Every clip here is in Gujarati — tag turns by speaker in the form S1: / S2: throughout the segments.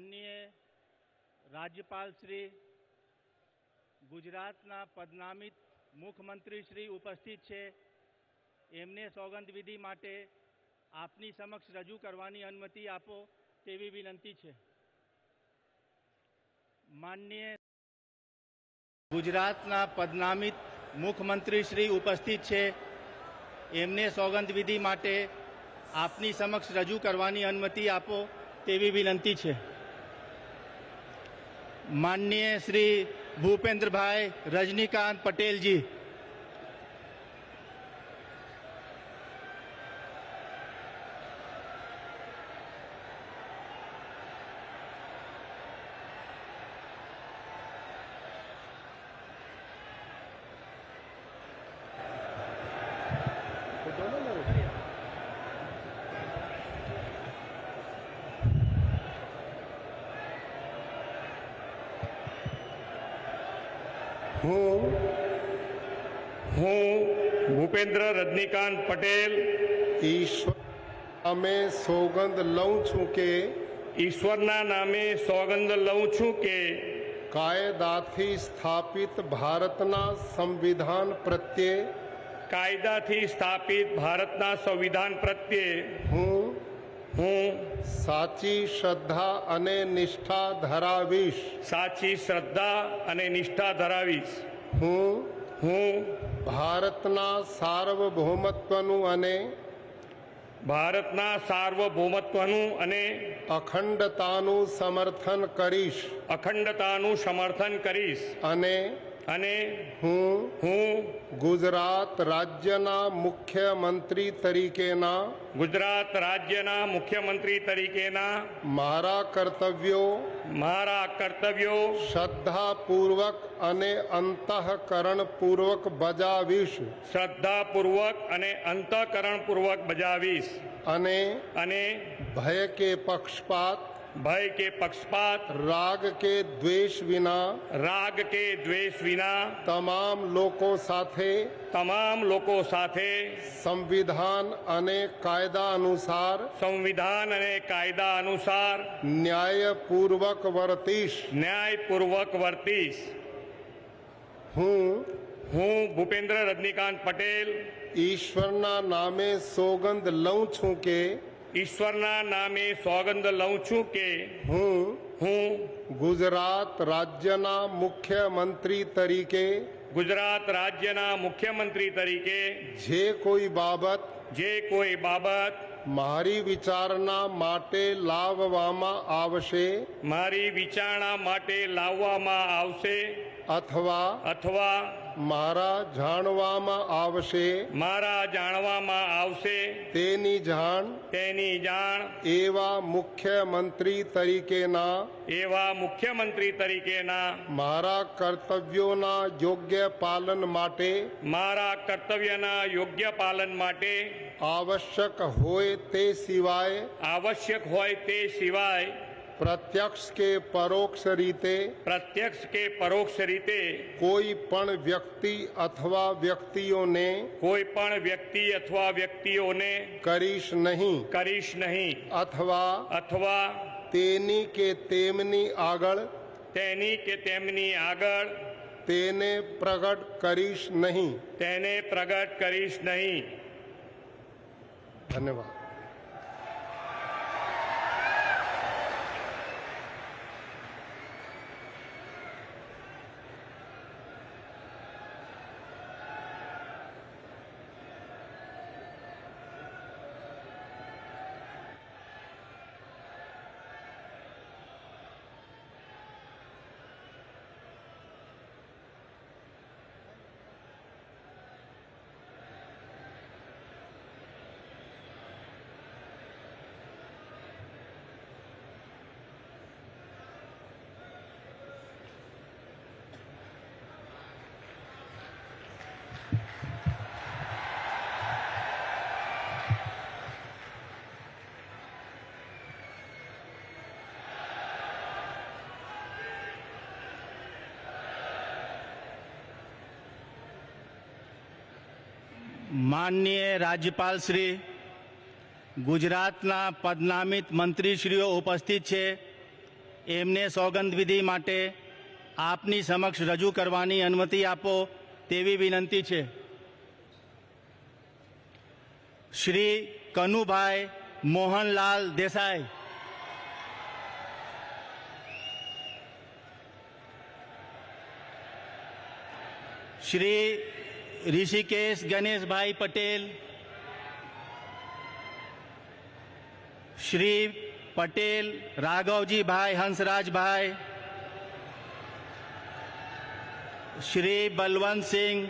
S1: માનનીય રાજ્યપાલ શ્રી ગુજરાતના પદનામિત મુખ્યમંત્રી શ્રી ઉપસ્થિત છે. એમને સોગંદ વિધિ માટે આપની સમક્ષ રજૂ કરવાની અનુમતિ આપો તેવી વિનંતી છે. માનનીય ગુજરાતના પદનામિત મુખ્યમંત્રી શ્રી ઉપસ્થિત છે. એમને સોગંદ વિધિ માટે આપની સમક્ષ રજૂ કરવાની અનુમતિ આપો તેવી વિનંતી છે. માનનીય શ્રી ભૂપેન્દ્રભાઈ રજનીકાંત પટેલજી
S2: હું હું ભૂપેન્દ્ર રજનીકાંત પટેલ
S3: ઈશ્વર અમે સોગંદ લઉં છું કે
S2: ઈશ્વરના નામે સોગંદ લઉં છું કે
S3: કાયદાથી સ્થાપિત ભારતના સંવિધાન પ્રત્યે
S2: કાયદાથી સ્થાપિત ભારતના સંવિધાન પ્રત્યે
S3: હું
S2: હું
S3: સાચી શ્રદ્ધા અને નિષ્ઠા ધરાવીશ
S2: સાચી શ્રદ્ધા અને નિષ્ઠા ધરાવીશ
S3: હું
S2: હું
S3: ભારતના સાર્વભૌમત્વનું અને
S2: ભારતના સાર્વભૌમત્વનું અને
S3: અખંડતાનું સમર્થન કરીશ.
S2: અખંડતાનું સમર્થન કરીશ.
S3: અને
S2: અને
S3: હું
S2: હું
S3: ગુજરાત રાજ્યના મુખ્યમંત્રી તરીકેના
S2: ગુજરાત રાજ્યના મુખ્યમંત્રી તરીકેના
S3: મારા કર્તવ્યો
S2: મારા કર્તવ્યો
S3: શ્રદ્ધાપૂર્વક અને અંતઃકરણપૂર્વક બજાવીશ.
S2: શ્રદ્ધાપૂર્વક અને અંતઃકરણપૂર્વક બજાવીશ.
S3: અને
S2: અને
S3: ભય કે પક્ષપાત
S2: ભય કે પક્ષપાત
S3: રાગ કે દ્વેષ વિના
S2: રાગ કે દ્વેષ વિના
S3: તમામ લોકો સાથે
S2: તમામ લોકો સાથે
S3: સંવિધાન અને કાયદા અનુસાર
S2: સંવિધાન અને કાયદા અનુસાર
S3: ન્યાયપૂર્વક વર્તીશ
S2: ન્યાયપૂર્વક વર્તીશ
S3: હું
S2: હું ભૂપેન્દ્ર રજનીકાંત પટેલ
S3: ઈશ્વરના નામે સોગંદ લઉં છું કે
S2: ઈશ્વરના નામે સોગંદ લઉં છું કે
S3: હું
S2: હું
S3: ગુજરાત રાજ્યના મુખ્યમંત્રી તરીકે
S2: ગુજરાત રાજ્યના મુખ્યમંત્રી તરીકે
S3: જે કોઈ બાબત
S2: જે કોઈ બાબત
S3: મારી વિચારણા માટે લાવવામાં આવશે
S2: મારી વિચારણા માટે લાવવામાં આવશે
S3: અથવા
S2: અથવા
S3: મારા જાણવામાં આવશે
S2: મારા જાણવામાં આવશે
S3: તેની જાણ
S2: તેની જાણ
S3: એવા મુખ્યમંત્રી તરીકેના
S2: એવા મુખ્યમંત્રી તરીકેના
S3: મારા કર્તવ્યોના યોગ્ય પાલન માટે
S2: મારા કર્તવ્યના યોગ્ય પાલન માટે
S3: આવશ્યક હોય તે સિવાય
S2: આવશ્યક હોય તે સિવાય
S3: પ્રત્યક્ષ કે પરોક્ષ રીતે
S2: પ્રત્યક્ષ કે પરોક્ષ રીતે
S3: કોઈ પણ વ્યક્તિ અથવા વ્યક્તિઓને
S2: કોઈ પણ વ્યક્તિ અથવા વ્યક્તિઓને
S3: કરીશ નહીં
S2: કરીશ નહીં
S3: અથવા
S2: અથવા
S3: તેની કે તેમની આગળ
S2: તેની કે તેમની આગળ
S3: તેને પ્રગટ કરીશ નહીં
S2: તેને પ્રગટ કરીશ નહીં
S3: ધન્યવાદ.
S1: માનનીય રાજ્યપાલ શ્રી, ગુજરાતના પદનામિત મંત્રીશ્રીઓ ઉપસ્થિત છે. એમને સોગંદવિધિ માટે આપની સમક્ષ રજૂ કરવાની અનુમતિ આપો તેવી વિનંતી છે. શ્રી કનુભાઈ મોહનલાલ દેસાઈ. શ્રી ઋષિકેશ ગણેશભાઈ પટેલ શ્રી પટેલ રાઘવજીભાઈ હંસરાજભાઈ શ્રી બલવંતસિંહ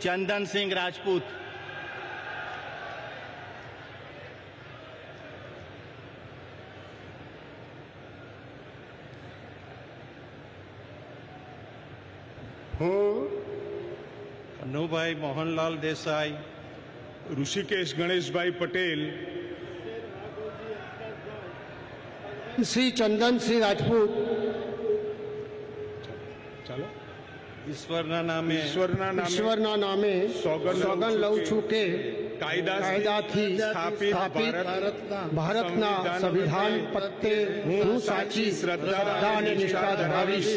S1: ચંદનસિંહ રાજપૂત
S3: હું
S4: કનુભાઈ મોહનલાલ દેસાઈ
S5: ઋષિકેશ ગણેશભાઈ પટેલ
S6: શ્રી ચંદનસિંહ રાજપૂત
S5: ચાલો
S4: ઈશ્વરના નામે
S5: ઈશ્વરના નામે
S6: ઈશ્વરના નામે
S5: સોગંદ લઉં
S6: સોગંદ લઉં છું કે
S5: કાયદાથી
S6: કાયદાથી
S5: સ્થાપિત
S6: સ્થાપિત
S5: ભારતના
S6: ભારતના સંવિધાન પ્રત્યે હું સાચી શ્રદ્ધા અને નિષ્ઠા ધરાવીશ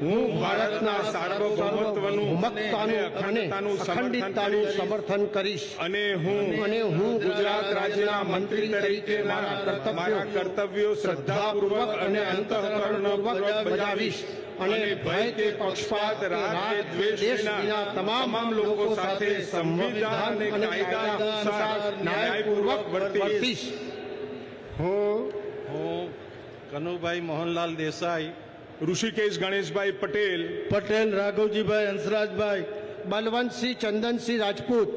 S5: હું ભારતના સાર્વભૌમત્વનું
S6: અને
S5: અખંડતાનું સમર્થન
S6: અખંડિતતાનું સમર્થન કરીશ.
S5: અને હું
S6: અને હું ગુજરાત રાજ્યના મંત્રી તરીકે મારા
S5: મારા
S6: કર્તવ્યો
S5: કર્તવ્યો શ્રદ્ધાપૂર્વક અને અંતઃકરણપૂર્વક બજાવીશ. અને ભય કે પક્ષપાત રાગ દ્વેષ વિના તમામ લોકો સાથે સંવિધાન અને કાયદા અનુસાર ન્યાયપૂર્વક વર્તીશ.
S3: હું
S4: હું કનુભાઈ મોહનલાલ દેસાઈ
S5: ઋષિકેશ ગણેશભાઈ પટેલ
S6: પટેલ રાઘવજીભાઈ હંસરાજભાઈ બલવંતસિંહ ચંદનસિંહ રાજપૂત.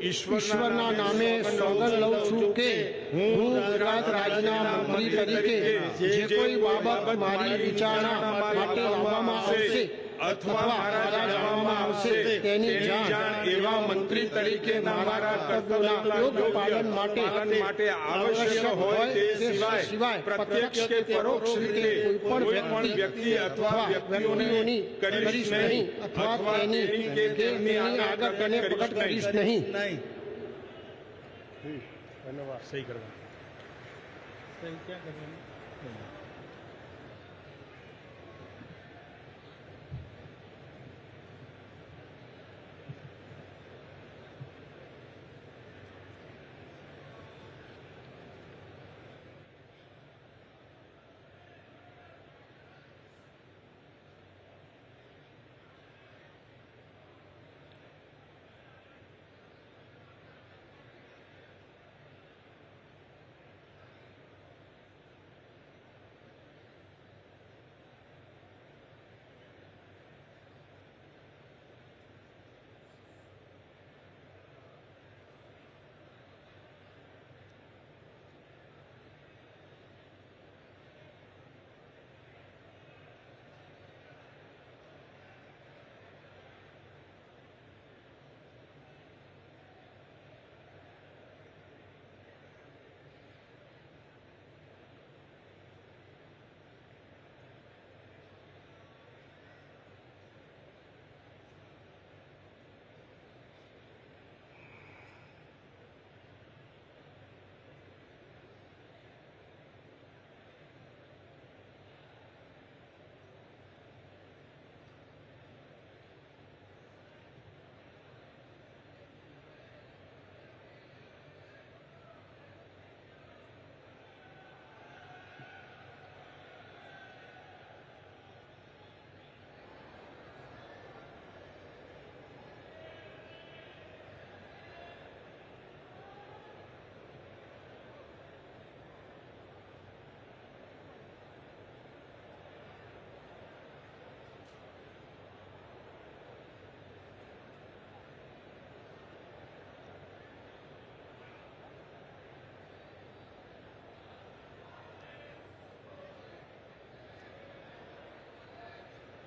S6: ઈશ્વરના નામે સોગંદ લઉં છું કે હું ગુજરાત રાજ્યના મંત્રી તરીકે જે કોઈ બાબત મારી વિચારણા માટે લાવવામાં આવશે અથવા મારા જાણવામાં આવશે તેની જાણ એવા મંત્રી તરીકે મારા કર્તવ્યોના યોગ્ય પાલન માટે
S5: પાલન માટે આવશ્યક હોય તે સિવાય પ્રત્યક્ષ કે પરોક્ષ રીતે કોઈ પણ વ્યક્તિ અથવા વ્યક્તિઓની કરીશ નહીં
S6: અથવા તેની કે તેની આગળ તેને પ્રગટ કરીશ નહીં
S5: સહી કરવા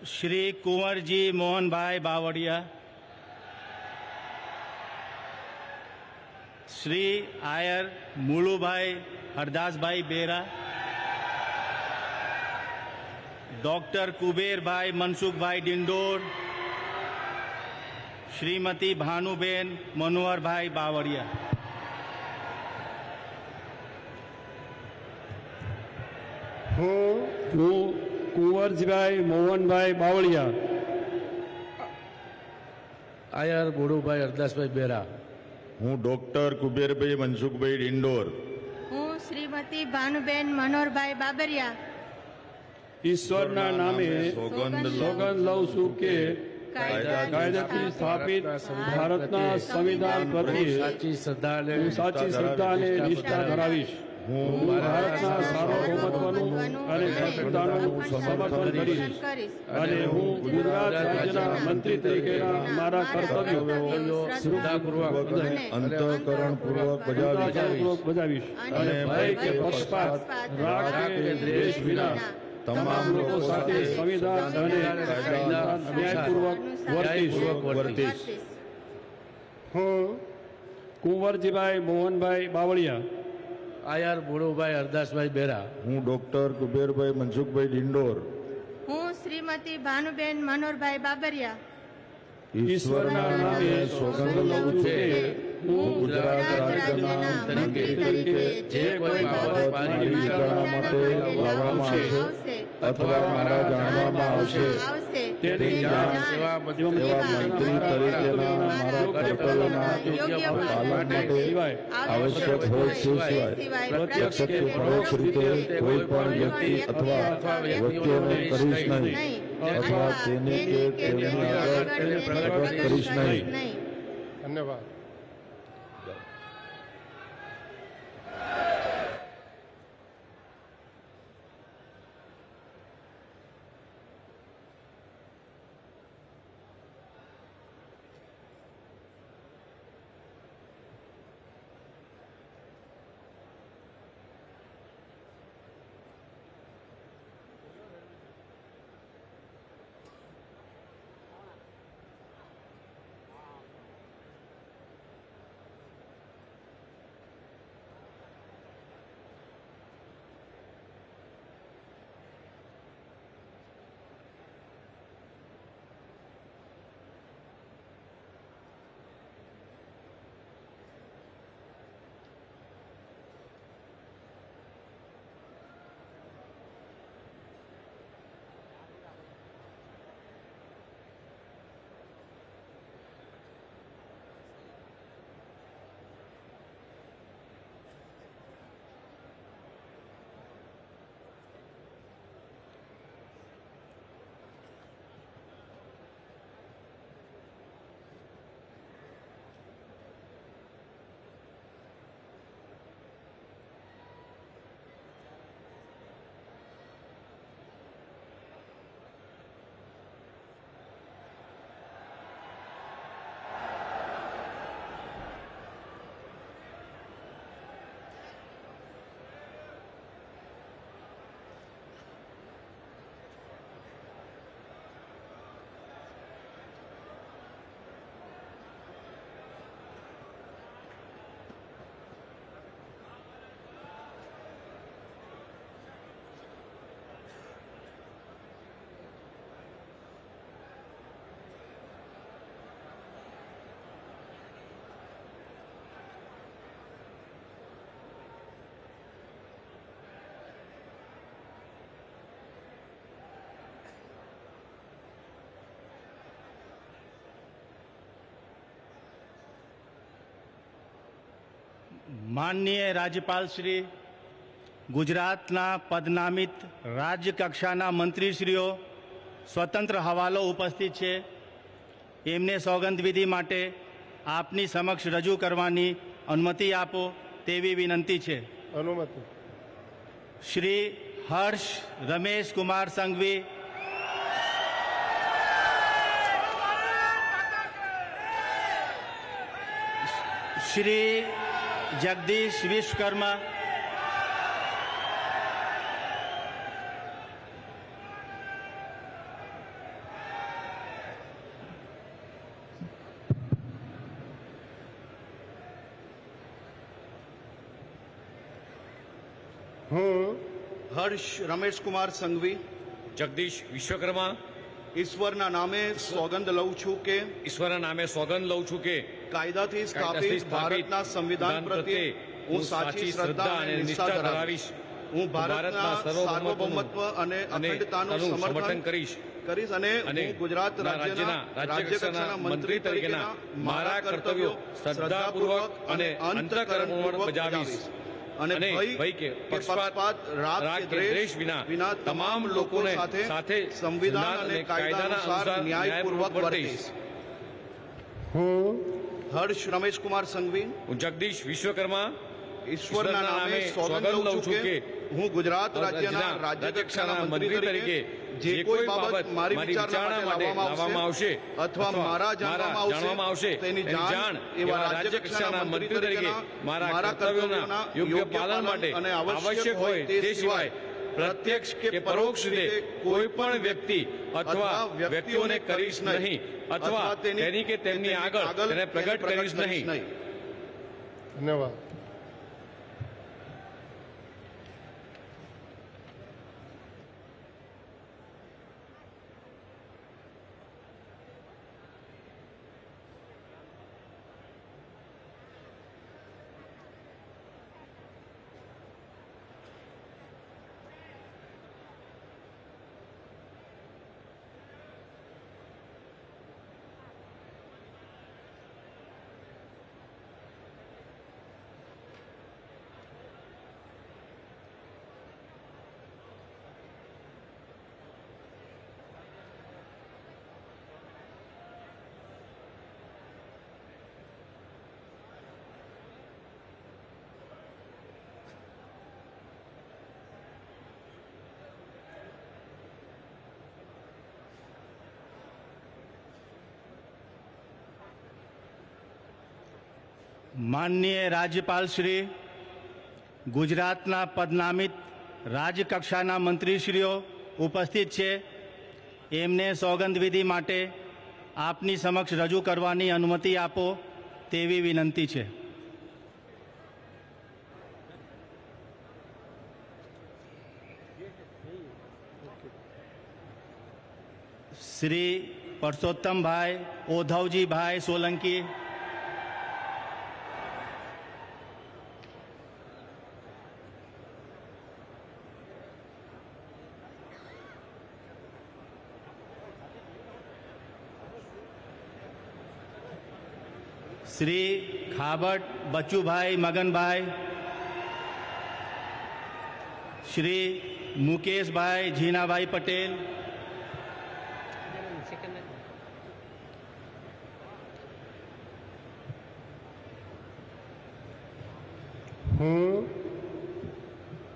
S1: શ્રી કુંવરજી મોહનભાઈ બાવળિયા શ્રી આયર મુળુભાઈ હરદાસભાઈ બેરા ડોક્ટર કુબેરભાઈ મનસુખભાઈ ડિંડોર શ્રીમતી ભાનુબેન મનોહરભાઈ બાવળિયા
S3: હું
S7: હું કુંવરજીભાઈ મોહનભાઈ બાવળિયા.
S8: આયર ગુરુભાઈ હરદાસભાઈ બેરા.
S9: હું ડોક્ટર કુબેરભાઈ મનસુખભાઈ ડિંડોર.
S10: હું શ્રીમતી ભાનુબેન મનોહરભાઈ બાબરિયા.
S7: ઈશ્વરના નામે
S9: સોગંદ લઉં
S7: સોગંદ લઉં છું કે કાયદાથી સ્થાપિત ભારતના સંવિધાન પ્રત્યે
S8: સાચી શ્રદ્ધા અને
S7: સાચી શ્રદ્ધા અને નિષ્ઠા ધરાવીશ.
S9: હું
S7: ભારતના સાર્વભૌમત્વનું અને સંવિધાનનું સમર્થન કરીશ. અને હું ગુજરાત રાજ્યના મંત્રી તરીકેના મારા કર્તવ્યો
S8: શ્રદ્ધાપૂર્વક
S10: અને
S9: અંતઃકરણપૂર્વક બજાવીશ.
S7: બજાવીશ. અને ભય કે પક્ષપાત રાગ કે દ્વેષ વિના તમામ લોકો સાથે સંવિધાન અને ન્યાયપૂર્વક વર્તીશ.
S9: વર્તીશ.
S11: હું
S7: કુંવરજીભાઈ મોહનભાઈ બાવળિયા.
S8: આયર ભોળોભાઈ હરદાસભાઈ બેરા.
S9: હું ડોક્ટર કુબેરભાઈ મનસુખભાઈ ડિંડોર.
S10: હું શ્રીમતી ભાનુબેન મનોહરભાઈ બાબરિયા.
S7: ઈશ્વરના નામે સોગંદ લઉં છે. હું
S9: ગુજરાત રાજ્યના મંત્રી તરીકે
S8: જે કોઈ બાબત મારી
S9: વિચારણા માટે લાવવામાં આવશે અથવા મારા જાણવામાં આવશે.
S7: તેની જાણ
S8: એવા
S9: મંત્રી તરીકેના મારા કર્તવ્યોના પાલન માટે આવશ્યક હોય તે સિવાય. પ્રત્યક્ષ પરોક્ષ રીતે કોઈ પણ વ્યક્તિ અથવા વ્યક્તિઓને કરીશ નહીં. અથવા તેને કે તેમની આગળ કરીશ નહીં.
S3: ધન્યવાદ.
S1: માનનીય રાજ્યપાલ શ્રી ગુજરાતના પદનામિત રાજ્ય કક્ષાના મંત્રીશ્રીઓ સ્વતંત્ર હવાલો ઉપસ્થિત છે. એમને સોગંદવિધિ માટે આપની સમક્ષ રજૂ કરવાની અનુમતિ આપો તેવી વિનંતી છે.
S3: અનુમતિ.
S1: શ્રી હર્ષ રમેશ કુમાર સંઘવી. શ્રી जगदीश विश्वकर्मा
S3: हूँ
S12: हर्ष रमेश कुमार
S13: संघवी। जगदीश विश्वकर्मा।
S12: ઈશ્વરના નામે સોગંદ લઉં છું કે
S13: ઈશ્વરના નામે સોગંદ લઉં છું કે
S12: કાયદાથી સ્થાપિત ભારતના સંવિધાન પ્રત્યે હું સાચી શ્રદ્ધા અને નિષ્ઠા ધરાવીશ. હું ભારતના સાર્વભૌમત્વ અને અખંડતાનું સમર્થન
S13: કરીશ.
S12: કરીશ અને
S13: અને
S12: હું ગુજરાત રાજ્યના રાજ્યકક્ષાના મંત્રી તરીકેના મારા કર્તવ્યો શ્રદ્ધાપૂર્વક અને અંતઃકરણપૂર્વક બજાવીશ. અને ભય કે પક્ષપાત રાગ કે દ્વેષ વિના તમામ લોકોને સાથે સંવિધાન અને કાયદાના અનુસાર ન્યાયપૂર્વક વર્તીશ
S3: હું
S12: હર્ષ રમેશકુમાર સંઘવી
S13: હું જગદીશ વિશ્વકર્મા
S12: ઈશ્વરના નામે સોગંદ લઉં છું કે હું ગુજરાત રાજ્યના રાજ્યકક્ષાના મંત્રી તરીકે જે કોઈ બાબત મારી વિચારણા માટે લાવવામાં આવશે અથવા મારા જાણવામાં આવશે તેની જાણ એવા રાજ્યકક્ષાના મંત્રી તરીકે મારા કર્તવ્યોના યોગ્ય પાલન માટે અને આવશ્યક હોય તે સિવાય પ્રત્યક્ષ કે પરોક્ષ રીતે કોઈ પણ વ્યક્તિ અથવા વ્યક્તિઓને કરીશ નહીં અથવા તેની કે તેમની આગળ તેને પ્રગટ કરીશ નહીં.
S3: ધન્યવાદ.
S1: માનનીય રાજ્યપાલ શ્રી, ગુજરાતના પદનામિત રાજ્યકક્ષાના મંત્રીશ્રીઓ ઉપસ્થિત છે. એમને સોગંદવિધિ માટે આપની સમક્ષ રજૂ કરવાની અનુમતિ આપો તેવી વિનંતી છે. શ્રી પરસોત્તમભાઈ ઓધવજીભાઈ સોલંકી શ્રી ખાબટ બચુભાઈ મગનભાઈ શ્રી મુકેશભાઈ જીનાભાઈ પટેલ
S3: હું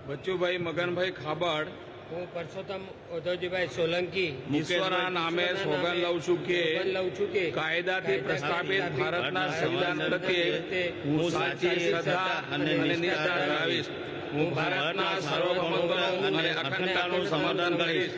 S13: બચ્ચુભાઈ મગનભાઈ ખાબડ
S8: હું પરસોત્તમ ઉદ્ધવજીભાઈ સોલંકી
S13: ઈશ્વરના નામે સોગંદ લઉં છું કે
S8: લઉં છું કે
S13: કાયદાથી પ્રસ્થાપિત ભારતના સંવિધાન પ્રત્યે હું સાચી શ્રદ્ધા અને નિષ્ઠા ધરાવીશ. હું ભારતના સર્વભૌમત્વ અને અખંડતાનું સમર્થન કરીશ.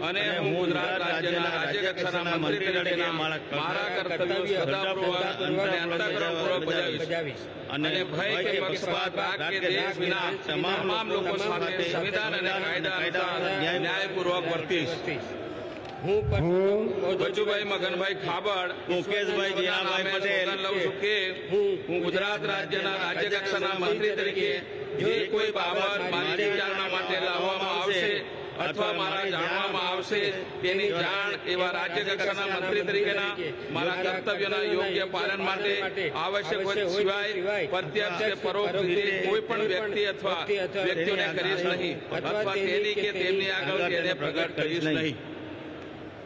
S13: અને હું ગુજરાત રાજ્યના રાજ્યકક્ષાના મંત્રી તરીકે મારા કર્તવ્ય શ્રદ્ધાપૂર્વક અને અંતઃકરણપૂર્વક બજાવીશ. અને ભય કે પક્ષપાત રાગ કે દેશ વિના તમામ લોકો સાથે સંવિધાન અને કાયદા ન્યાયપૂર્વક વર્તીશ.
S3: હું
S13: બચુભાઈ મગનભાઈ ખાબડ. મુકેશભાઈ જીયાભાઈ પટેલ. લઉં છું કે હું ગુજરાત રાજ્યના રાજ્યકક્ષાના મંત્રી તરીકે જે કોઈ બાબત મારી વિચારણા માટે લાવવામાં આવશે અથવા મારા જાણવામાં આવશે તેની જાણ એવા રાજ્ય કક્ષાના મંત્રી તરીકેના મારા કર્તવ્યના યોગ્ય પાલન માટે આવશ્યક હોય સિવાય પ્રત્યક્ષ કે પરોક્ષ રીતે કોઈ પણ વ્યક્તિ અથવા વ્યક્તિઓને કરીશ નહીં. અથવા તેની કે તેમની આગળ તેને પ્રગટ કરીશ નહીં.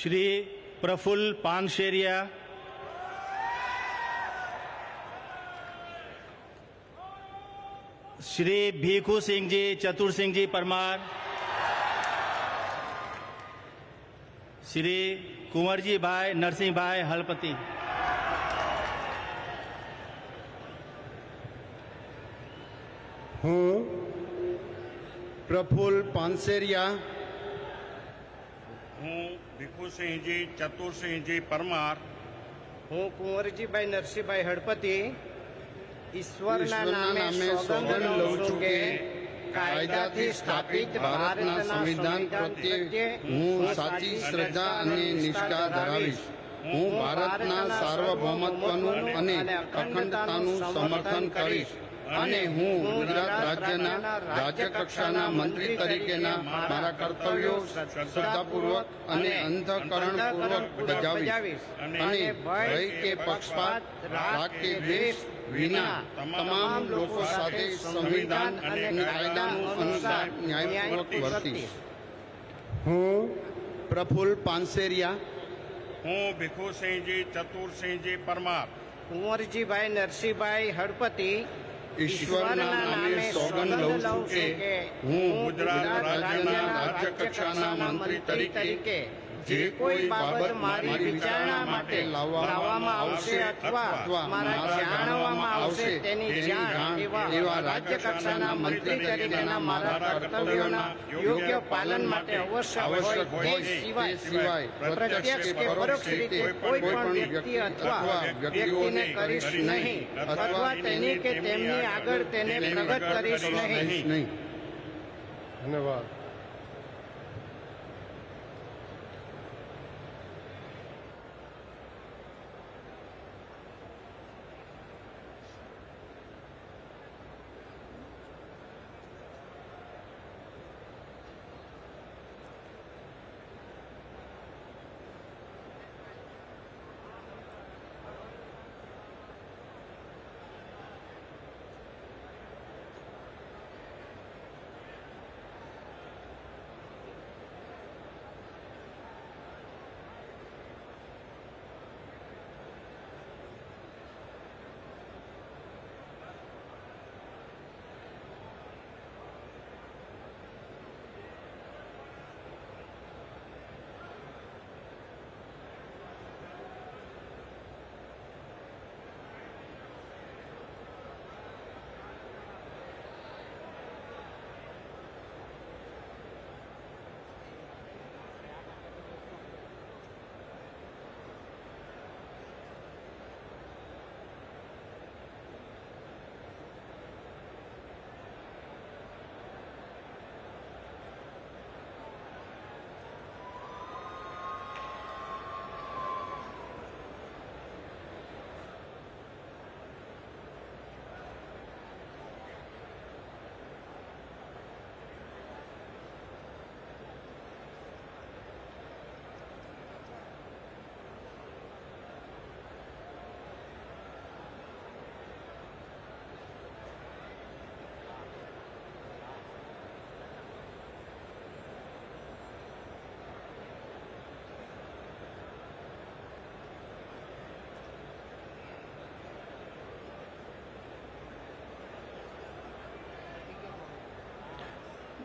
S1: શ્રી પ્રફુલ્લ પાનશેરિયા શ્રી ભીખુસિંહજી ચતુરસિંહજી પરમાર શ્રી કુંવરજીભાઈ નરસિંહભાઈ હળપતિ
S11: હું પ્રફુલ્લ પાનસેરિયા
S14: હું ભીખુસિંહજી ચતુરસિંહજી પરમાર.
S15: હું કુંવરજીભાઈ નરસિંહભાઈ હળપતિ. ઈશ્વરના નામે સોગંદ લઉં છું કે કાયદાથી સ્થાપિત
S11: ભારતના સંવિધાન પ્રત્યે હું સાચી શ્રદ્ધા અને નિષ્ઠા ધરાવીશ. હું ભારતના સાર્વભૌમત્વનું અને અખંડતાનું સમર્થન કરીશ. અને હું ગુજરાત રાજ્યના રાજ્ય કક્ષાના મંત્રી તરીકેના મારા કર્તવ્યો શ્રદ્ધાપૂર્વક અને અંતઃકરણપૂર્વક બજાવીશ. અને ભય કે પક્ષપાત રાગ કે દ્વેષ વિના તમામ લોકો સાથે સંવિધાન અને કાયદાનું અનુસાર ન્યાયપૂર્વક વર્તીશ. હું પ્રફુલ્લ પાનસેરિયા.
S14: હું ભીખુસિંહજી ચતુરસિંહજી પરમાર.
S15: કુંવરજીભાઈ નરસિંહભાઈ હળપતિ.
S11: ઈશ્વરના નામે સોગંદ લઉં છું કે હું ગુજરાત રાજ્યના રાજ્ય કક્ષાના મંત્રી તરીકે જે કોઈ બાબત મારી વિચારણા માટે લાવવામાં આવશે અથવા મારા જાણવામાં આવશે તેની જાણ એવા રાજ્ય કક્ષાના મંત્રી તરીકેના મારા કર્તવ્યોના યોગ્ય પાલન માટે આવશ્યક હોય તે સિવાય પ્રત્યક્ષ કે પરોક્ષ રીતે કોઈ પણ વ્યક્તિ અથવા વ્યક્તિઓને કરીશ નહીં અથવા તેની કે તેમની આગળ તેને પ્રગટ કરીશ નહીં.
S3: ધન્યવાદ.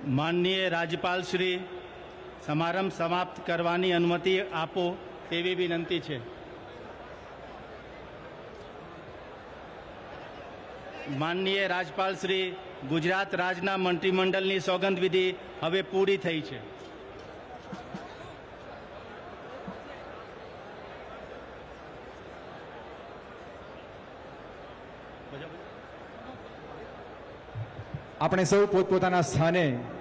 S1: માનનીય રાજ્યપાલ શ્રી, સમારંભ સમાપ્ત કરવાની અનુમતિ આપો તેવી વિનંતી છે. માનનીય રાજ્યપાલ શ્રી, ગુજરાત રાજના મંત્રીમંડળની સોગંદ વિધિ હવે પૂરી થઈ છે.
S16: આપણે સૌ પોતપોતાના સ્થાને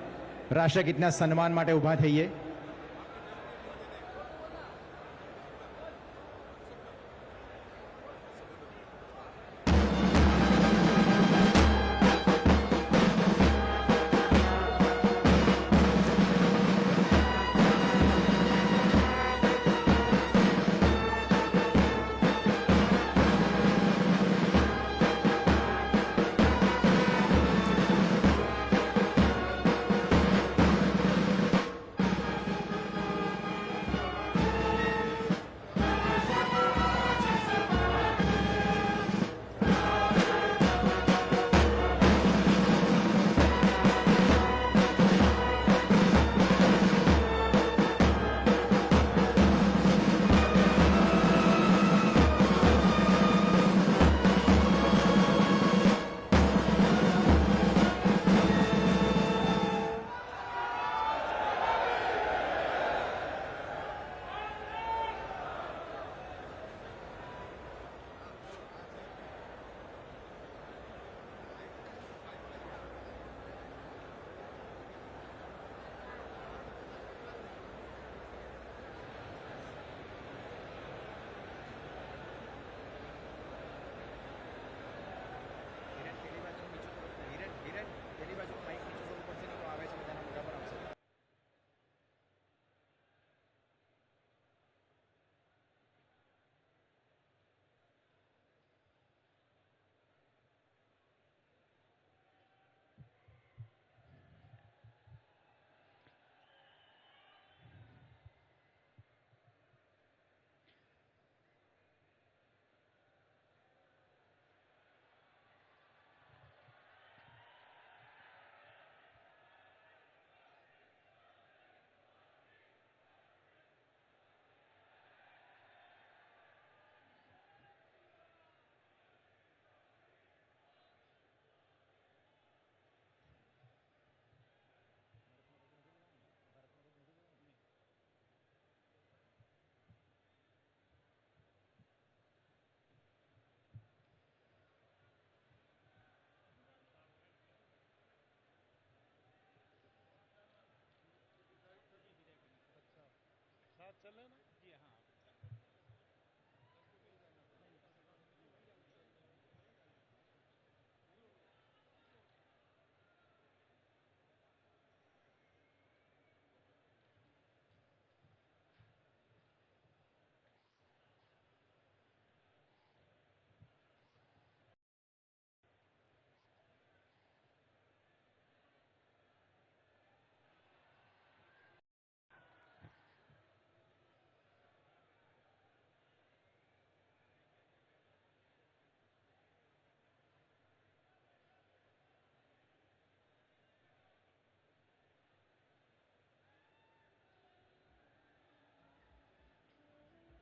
S16: રાષ્ટ્રગીતના સન્માન માટે ઊભા થઈએ.